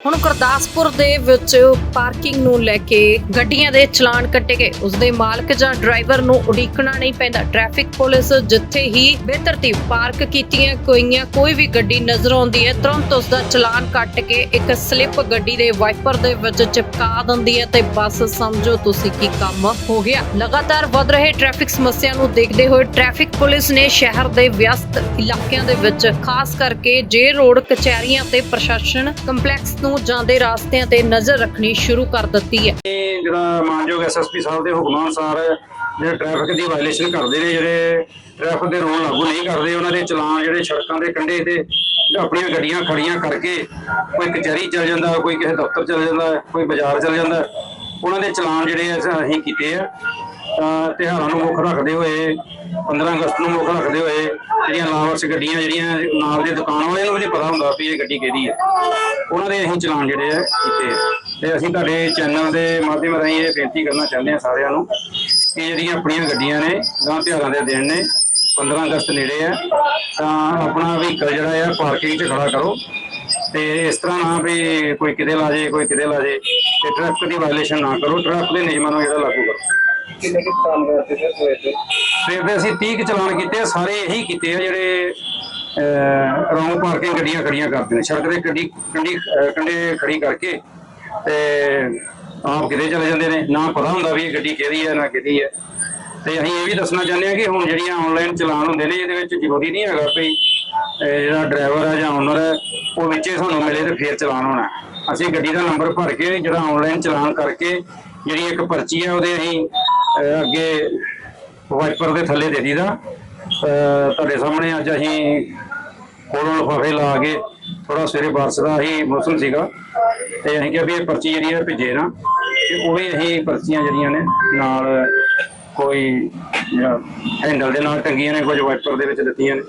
ਹੁਣ ਗੁਰਦਾਸਪੁਰ ਦੇ ਵਿੱਚ ਪਾਰਕਿੰਗ ਨੂੰ ਲੈ ਕੇ ਗੱਡੀਆਂ ਦੇ ਚਲਾਨ ਕੱਟੇ ਗਏ। ਉਸ ਦੇ ਮਾਲਕ ਜਾਂ ਡਰਾਈਵਰ ਨੂੰ ਉਡੀਕਣਾ ਨਹੀਂ ਪੈਂਦਾ। ਟ੍ਰੈਫਿਕ ਪੁਲਿਸ ਜਿੱਥੇ ਹੀ ਬੇਤਰਤੀਬ ਪਾਰਕ ਕੀਤੀਆਂ ਕੋਈਆਂ ਕੋਈ ਵੀ ਗੱਡੀ ਨਜ਼ਰ ਆਉਂਦੀ ਹੈ, ਤੁਰੰਤ ਉਸ ਦਾ ਚਲਾਨ ਕੱਟ ਕੇ ਇੱਕ ਸਲਿੱਪ ਗੱਡੀ ਦੇ ਵਾਈਪਰ ਦੇ ਵਿੱਚ ਚਿਪਕਾ ਦਿੰਦੀ ਹੈ ਤੇ ਬਸ ਸਮਝੋ ਤੁਸੀਂ ਕੀ ਕੰਮ ਹੋ ਗਿਆ। ਲਗਾਤਾਰ ਵੱਧ ਰਹੇ ਟ੍ਰੈਫਿਕ ਸਮੱਸਿਆ ਨੂੰ ਦੇਖਦੇ ਹੋਏ ਟ੍ਰੈਫਿਕ ਪੁਲਿਸ ਨੇ ਸ਼ਹਿਰ ਦੇ ਵਿਅਸਤ ਇਲਾਕਿਆਂ ਦੇ ਵਿੱਚ, ਖਾਸ ਕਰਕੇ ਜੇ ਰੋਡ ਕਚਹਿਰੀਆਂ ਤੇ ਪ੍ਰਸ਼ਾਸਨ ਕੰਪਲੈਕਸ ਨੂੰ ਜਾਂਦੇ ਰਾਸਤਿਆਂ ਤੇ ਨਜ਼ਰ ਰੱਖਣੀ ਸ਼ੁਰੂ ਕਰ ਦਿੱਤੀ ਹੈ। ਇਹ ਜਿਹੜਾ ਮਾਨਯੋਗ ਐਸਐਸਪੀ ਸਾਹਿਬ ਦੇ ਹੁਕਮਾਂ ਅਨੁਸਾਰ ਜਿਹੜੇ ਟ੍ਰੈਫਿਕ ਦੀ ਵਾਇਲੇਸ਼ਨ ਕਰਦੇ ਨੇ, ਜਿਹੜੇ ਟ੍ਰੈਫਿਕ ਦੇ ਰੂਲ ਲਾਗੂ ਨਹੀਂ ਕਰਦੇ, ਉਹਨਾਂ ਦੇ ਚਲਾਨ ਜਿਹੜੇ ਸੜਕਾਂ ਦੇ ਕੰਢੇ ਤੇ ਆਪਣੀਆਂ ਗੱਡੀਆਂ ਖੜੀਆਂ ਕਰਕੇ ਕੋਈ ਕਚਹਿਰੀ ਚਲ ਜਾਂਦਾ, ਕੋਈ ਕਿਸੇ ਦਫ਼ਤਰ ਚਲ ਜਾਂਦਾ, ਕੋਈ ਬਾਜ਼ਾਰ ਚਲ ਜਾਂਦਾ, ਉਹਨਾਂ ਦੇ ਚਲਾਨ ਜਿਹੜੇ ਅਸੀਂ ਕੀਤੇ ਆ। ਤਾਂ ਤਿਉਹਾਰਾਂ ਨੂੰ ਮੁੱਖ ਰੱਖਦੇ ਹੋਏ 15 ਅਗਸਤ ਨੂੰ ਮੁੱਖ ਰੱਖਦੇ ਹੋਏ, ਜਿਹੜੀਆਂ ਲਾਵਰਸ ਗੱਡੀਆਂ ਜਿਹੜੀਆਂ ਨਾਲ ਦੇ ਦੁਕਾਨ ਵਾਲਿਆਂ ਨੂੰ ਵੀ ਨਹੀਂ ਪਤਾ ਹੁੰਦਾ ਵੀ ਇਹ ਗੱਡੀ ਕਿਹਦੀ ਹੈ। ਉਹਨਾਂ ਦੇ ਅਸੀਂ ਚਲਾਨ ਜਿਹੜੇ ਆ ਕੀਤੇ ਆ। ਤੇ ਅਸੀਂ ਤੁਹਾਡੇ ਚੈਨਲ ਦੇ ਮਾਧਿਅਮ ਰਾਹੀਂ ਇਹ ਬੇਨਤੀ ਕਰਨਾ ਚਾਹੁੰਦੇ ਹਾਂ ਸਾਰਿਆਂ ਨੂੰ ਕਿ ਜਿਹੜੀਆਂ ਆਪਣੀਆਂ ਗੱਡੀਆਂ ਨੇ ਗਾਂ ਤਿਉਹਾਰਾਂ ਦੇ ਦਿਨ ਨੇ 15 ਅਗਸਤ ਨੇੜੇ ਆ, ਤਾਂ ਆਪਣਾ ਵਹੀਕਲ ਜਿਹੜਾ ਆ ਪਾਰਕਿੰਗ 'ਚ ਖੜਾ ਕਰੋ। ਤੇ ਇਸ ਤਰ੍ਹਾਂ ਨਾ ਵੀ ਕੋਈ ਕਿਤੇ ਲਾ ਜੇ, ਕੋਈ ਕਿਤੇ ਲਾ ਜੇ, ਤੇ ਟ੍ਰੈਫਿਕ ਦੀ ਵਾਇਲੇਸ਼ਨ ਨਾ ਕਰੋ ਟ੍ਰੈਫਿਕ ਦੇ ਨਿਯਮਾਂ ਨੂੰ ਜਿਹੜਾ ਲਾਗੂ ਕਰੋ। ਕਿੰਨੇ ਕਿ ਕੰਮ ਕਰਦੇ ਸਰ ਸਵੇਰ ਤੇ ਸਵੇਰ ਦੇ ਅਸੀਂ 30 ਚਲਾਨ ਕੀਤੇ ਆ, ਸਾਰੇ ਇਹੀ ਕੀਤੇ ਆ ਜਿਹੜੇ ਰੌਂਗ ਪਾਰਕਿੰਗ ਗੱਡੀਆਂ ਖੜੀਆਂ ਕਰਦੇ ਨੇ, ਸੜਕ ਦੇ ਗੱਡੀ ਕੰਡੀ ਅਹ, ਕੰਢੇ ਖੜੀ ਕਰਕੇ ਤੇ ਆਪ ਕਿਤੇ ਚਲੇ ਜਾਂਦੇ ਨੇ, ਨਾ ਪਤਾ ਹੁੰਦਾ ਵੀ ਇਹ ਗੱਡੀ ਕਿਹਦੀ ਹੈ, ਨਾ ਕਿਹਦੀ ਹੈ। ਤੇ ਅਸੀਂ ਇਹ ਵੀ ਦੱਸਣਾ ਚਾਹੁੰਦੇ ਹਾਂ ਕਿ ਹੁਣ ਜਿਹੜੀਆਂ ਆਨਲਾਈਨ ਚਲਾਨ ਹੁੰਦੇ ਨੇ, ਇਹਦੇ ਵਿੱਚ ਜ਼ਰੂਰੀ ਨਹੀਂ ਹੈਗਾ ਵੀ ਇਹ ਜਿਹੜਾ ਡਰਾਈਵਰ ਹੈ ਜਾਂ ਓਨਰ ਹੈ ਉਹ ਵਿੱਚੇ ਸਾਨੂੰ ਮਿਲੇ ਤੇ ਫੇਰ ਚਲਾਨ ਹੋਣਾ। ਅਸੀਂ ਗੱਡੀ ਦਾ ਨੰਬਰ ਭਰ ਕੇ ਜਿਹੜਾ ਆਨਲਾਈਨ ਚਲਾਨ ਕਰਕੇ ਜਿਹੜੀ ਇੱਕ ਪਰਚੀ ਹੈ ਉਹਦੇ ਅਸੀਂ ਅਹ ਅੱਗੇ ਵਾਈਪਰ ਦੇ ਥੱਲੇ ਦੇ ਦੀਦਾ। ਅਹ ਤੁਹਾਡੇ ਸਾਹਮਣੇ ਅੱਜ ਅਸੀਂ ਕੋਲੋਂ ਲਿਫਾਫੇ ਲਾ ਕੇ ਥੋੜਾ ਸਵੇਰੇ ਬਾਰਿਸ਼ ਦਾ ਹੀ ਮੌਸਮ ਸੀਗਾ। ਤੇ ਅਸੀਂ ਕਿਹਾ ਵੀ ਇਹ ਪਰਚੀ ਜਿਹੜੀ ਹੈ ਭੇਜੇ ਨਾ, ਤੇ ਉਹ ਵੀ ਅਸੀਂ ਪਰਚੀਆਂ ਜਿਹੜੀਆਂ ਨੇ ਨਾਲ ਕੋਈ ਹੈਂਡਲ ਦੇ ਨਾਲ ਟੰਗੀਆਂ ਨੇ, ਕੁਝ ਵਾਈਪਰ ਦੇ ਵਿੱਚ ਦਿੱਤੀਆਂ ਨੇ।